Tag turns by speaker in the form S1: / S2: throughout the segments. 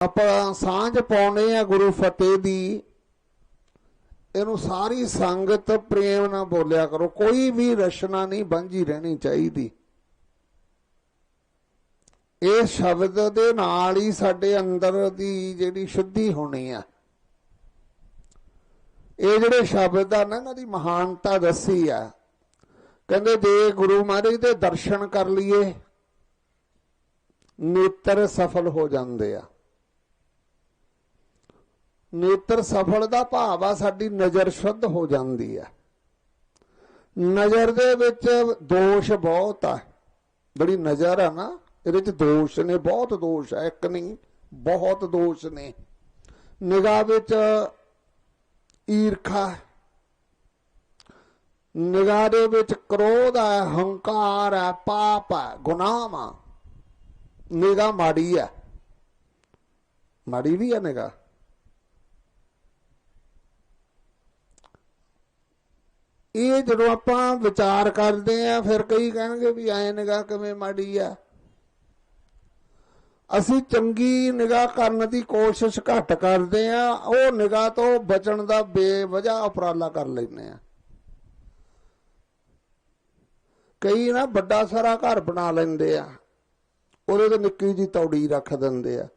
S1: ਆਪਾਂ ਸਾਂਝ ਪਾਉਣੇ ਆ ਗੁਰੂ ਫਤਿਹ ਦੀ, ਇਹਨੂੰ ਸਾਰੀ ਸੰਗਤ ਪ੍ਰੇਮ ਨਾਲ ਬੋਲਿਆ ਕਰੋ, ਕੋਈ ਵੀ ਰਚਨਾ ਨਹੀਂ ਬੰਝੀ ਰਹਿਣੀ ਚਾਹੀਦੀ। ਇਹ ਸ਼ਬਦ ਦੇ ਨਾਲ ਹੀ ਸਾਡੇ ਅੰਦਰ ਦੀ ਜਿਹੜੀ ਸ਼ੁੱਧੀ ਹੋਣੀ ਆ। ਇਹ ਜਿਹੜੇ ਸ਼ਬਦ ਆ ਨਾ, ਇਹਨਾਂ ਦੀ ਮਹਾਨਤਾ ਦੱਸੀ ਆ। ਕਹਿੰਦੇ ਜੇ ਗੁਰੂ ਮਹਾਰਾਜ ਦੇ ਦਰਸ਼ਨ ਕਰ ਲਈਏ, ਨੇਤਰ ਸਫਲ ਹੋ ਜਾਂਦੇ ਆ। ਨੇਤਰ ਸਫਲ ਦਾ ਭਾਵ ਆ, ਸਾਡੀ ਨਜ਼ਰ ਸ਼ੁੱਧ ਹੋ ਜਾਂਦੀ ਆ। ਨਜ਼ਰ ਦੇ ਵਿੱਚ ਦੋਸ਼ ਬਹੁਤ ਆ। ਜਿਹੜੀ ਨਜ਼ਰ ਆ ਨਾ, ਇਹਦੇ ਵਿੱਚ ਦੋਸ਼ ਨੇ, ਬਹੁਤ ਦੋਸ਼ ਆ, ਇੱਕ ਨਹੀਂ, ਬਹੁਤ ਦੋਸ਼ ਨੇ। ਨਿਗਾਹ ਵਿੱਚ ਈਰਖਾ, ਨਿਗਾਹ ਦੇ ਵਿੱਚ ਕ੍ਰੋਧ ਹੈ ਹੰਕਾਰ ਹੈ ਪਾਪ ਹੈ ਗੁਨਾਹ ਆ। ਨਿਗਾਹ ਮਾੜੀ ਹੈ ਮਾੜੀ ਵੀ ਹੈ ਨਿਗਾਹ। ਇਹ ਜਦੋਂ ਆਪਾਂ ਵਿਚਾਰ ਕਰਦੇ ਆ, ਫਿਰ ਕਈ ਕਹਿਣਗੇ ਵੀ ਐ ਨਿਗਾਹ ਕਿਵੇਂ ਮਾੜੀ ਆ। ਅਸੀਂ ਚੰਗੀ ਨਿਗਾਹ ਕਰਨ ਦੀ ਕੋਸ਼ਿਸ਼ ਘੱਟ ਕਰਦੇ ਆ, ਉਹ ਨਿਗਾਹ ਤੋਂ ਬਚਣ ਦਾ ਬੇਵਜਾ ਉਪਰਾਲਾ ਕਰ ਲੈਂਦੇ ਆ। ਕਈ ਨਾ ਵੱਡਾ ਸਾਰਾ ਘਰ ਬਣਾ ਲੈਂਦੇ ਆ, ਉਹਦੇ ਤੇ ਨਿੱਕੀ ਜੀ ਤੌੜੀ ਰੱਖ ਦਿੰਦੇ ਆ।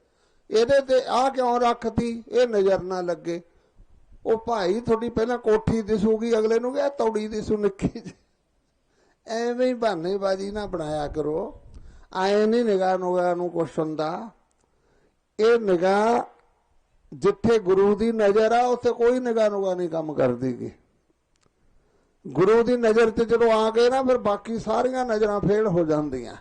S1: ਇਹਦੇ ਤੇ ਆਹ ਕਿਉਂ ਰੱਖਤੀ? ਇਹ ਨਜ਼ਰ ਨਾ ਲੱਗੇ। ਉਹ ਭਾਈ ਤੁਹਾਡੀ ਪਹਿਲਾਂ ਕੋਠੀ ਦਿਸੂਗੀ ਅਗਲੇ ਨੂੰ ਕਿਹਾ, ਤੌੜੀ ਦਿਸੂ ਨਿੱਕੀ ਜੀ ਐਵੇਂ ਹੀ ਬਹਾਨੇਬਾਜ਼ੀ ਨਾ ਬਣਾਇਆ ਕਰੋ। ਆਏ ਨਹੀਂ ਨਿਗਾਹ ਨੂਗਾਹ ਨੂੰ ਕੁਛ ਹੁੰਦਾ। ਇਹ ਨਿਗਾਹ ਜਿੱਥੇ ਗੁਰੂ ਦੀ ਨਜ਼ਰ ਆ, ਉੱਥੇ ਕੋਈ ਨਿਗਾਹ ਨੂਗਾਹ ਨਹੀਂ ਕੰਮ ਕਰਦੀਗੀ। ਗੁਰੂ ਦੀ ਨਜ਼ਰ ਤੇ ਜਦੋਂ ਆ ਗਏ ਨਾ, ਫਿਰ ਬਾਕੀ ਸਾਰੀਆਂ ਨਜ਼ਰਾਂ ਫੇਲ ਹੋ ਜਾਂਦੀਆਂ।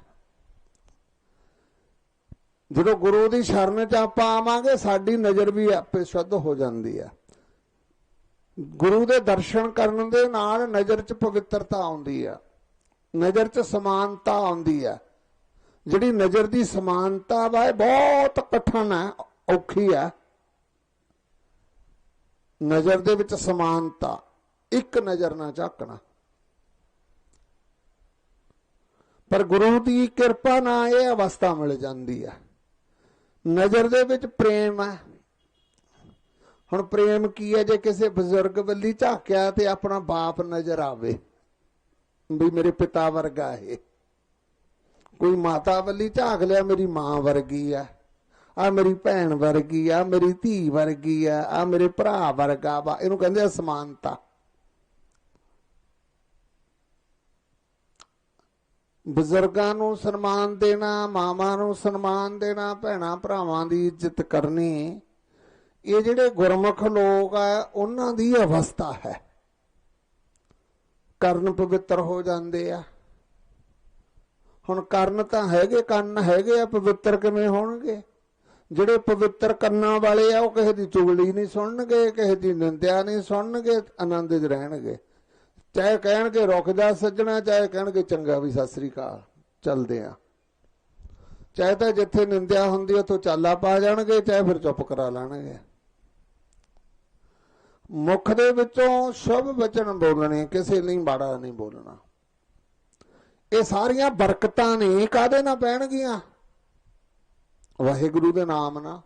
S1: ਜਦੋਂ ਗੁਰੂ ਦੀ ਸ਼ਰਨ ਚ ਆਪਾਂ ਆਵਾਂਗੇ, ਸਾਡੀ ਨਜ਼ਰ ਵੀ ਆਪੇ ਸ਼ੁੱਧ ਹੋ ਜਾਂਦੀ ਆ। ਗੁਰੂ ਦੇ ਦਰਸ਼ਨ ਕਰਨ ਦੇ ਨਾਲ ਨਜ਼ਰ 'ਚ ਪਵਿੱਤਰਤਾ ਆਉਂਦੀ ਆ। ਨਜ਼ਰ 'ਚ ਸਮਾਨਤਾ ਆਉਂਦੀ ਆ। ਜਿਹੜੀ ਨਜ਼ਰ ਦੀ ਸਮਾਨਤਾ ਵਾ, ਇਹ ਬਹੁਤ ਕਠਨ ਹੈ, ਔਖੀ ਹੈ। ਨਜ਼ਰ ਦੇ ਵਿੱਚ ਸਮਾਨਤਾ, ਇੱਕ ਨਜ਼ਰ ਨਾ ਝਾਕਣਾ। ਪਰ ਗੁਰੂ ਦੀ ਕਿਰਪਾ ਨਾਲ ਇਹ ਅਵਸਥਾ ਮਿਲ ਜਾਂਦੀ ਹੈ ਨਜ਼ਰ ਦੇ ਵਿੱਚ ਪ੍ਰੇਮ ਹੈ। ਹੁਣ ਪ੍ਰੇਮ ਕੀ ਹੈ ਜੇ ਕਿਸੇ ਬਜ਼ੁਰਗ ਵੱਲੀ ਝਾਕਿਆ ਤੇ ਆਪਣਾ ਬਾਪ ਨਜ਼ਰ ਆਵੇ? ਵੀ ਮੇਰੇ ਪਿਤਾ ਵਰਗਾ ਹੈ ਕੋਈ ਮਾਤਾ ਵੱਲੀ ਝਾਕ ਲਿਆ, ਮੇਰੀ ਮਾਂ ਵਰਗੀ ਆ। ਆ ਮੇਰੀ ਭੈਣ ਵਰਗੀ ਆ, ਮੇਰੀ ਧੀ ਵਰਗੀ ਆ ਆ ਮੇਰੇ ਭਰਾ ਵਰਗਾ ਵਾ। ਇਹਨੂੰ ਕਹਿੰਦੇ ਆ ਸਮਾਨਤਾ। ਬਜ਼ੁਰਗਾਂ ਨੂੰ ਸਨਮਾਨ ਦੇਣਾ, ਮਾਵਾਂ ਨੂੰ ਸਨਮਾਨ ਦੇਣਾ, ਭੈਣਾ ਭਰਾਵਾਂ ਦੀ ਇੱਜ਼ਤ ਕਰਨੀ ਇਹ ਜਿਹੜੇ ਗੁਰਮੁਖ ਲੋਕ ਆ, ਉਹਨਾਂ ਦੀ ਅਵਸਥਾ ਹੈ। ਕਰਨ ਪਵਿੱਤਰ ਹੋ ਜਾਂਦੇ ਆ। ਹੁਣ ਕਰਨ ਤਾਂ ਹੈਗੇ, ਕੰਨ ਹੈਗੇ ਆ, ਪਵਿੱਤਰ ਕਿਵੇਂ ਹੋਣਗੇ? ਜਿਹੜੇ ਪਵਿੱਤਰ ਕੰਨਾਂ ਵਾਲੇ ਆ, ਉਹ ਕਿਸੇ ਦੀ ਚੁਗਲੀ ਨਹੀਂ ਸੁਣਨਗੇ, ਕਿਸੇ ਦੀ ਨਿੰਦਿਆ ਨਹੀਂ ਸੁਣਨਗੇ, ਆਨੰਦ 'ਚ ਰਹਿਣਗੇ। ਚਾਹੇ ਕਹਿਣਗੇ ਰੁਕ ਜਾ ਸੱਜਣਾ, ਚਾਹੇ ਕਹਿਣਗੇ ਚੰਗਾ ਵੀ ਸਤਿ ਸ੍ਰੀ ਅਕਾਲ, ਚੱਲਦੇ ਆ। ਚਾਹੇ ਤਾਂ ਜਿੱਥੇ ਨਿੰਦਿਆ ਹੁੰਦੀ ਉਥੋਂ ਚਾਲਾ ਪਾ ਜਾਣਗੇ, ਚਾਹੇ ਫਿਰ ਚੁੱਪ ਕਰਾ ਲੈਣਗੇ। ਮੁਖ ਦੇ ਵਿੱਚੋਂ ਸ਼ੁਭ ਵਚਨ ਬੋਲਣੇ, ਕਿਸੇ ਲਈ ਮਾੜਾ ਨਹੀਂ ਬੋਲਣਾ। ਇਹ ਸਾਰੀਆਂ ਬਰਕਤਾਂ ਨੇ ਕਾਦੇ ਨਾਲ ਪੈਣਗੀਆਂ? ਵਾਹਿਗੁਰੂ ਦੇ ਨਾਮ ਨਾਲ।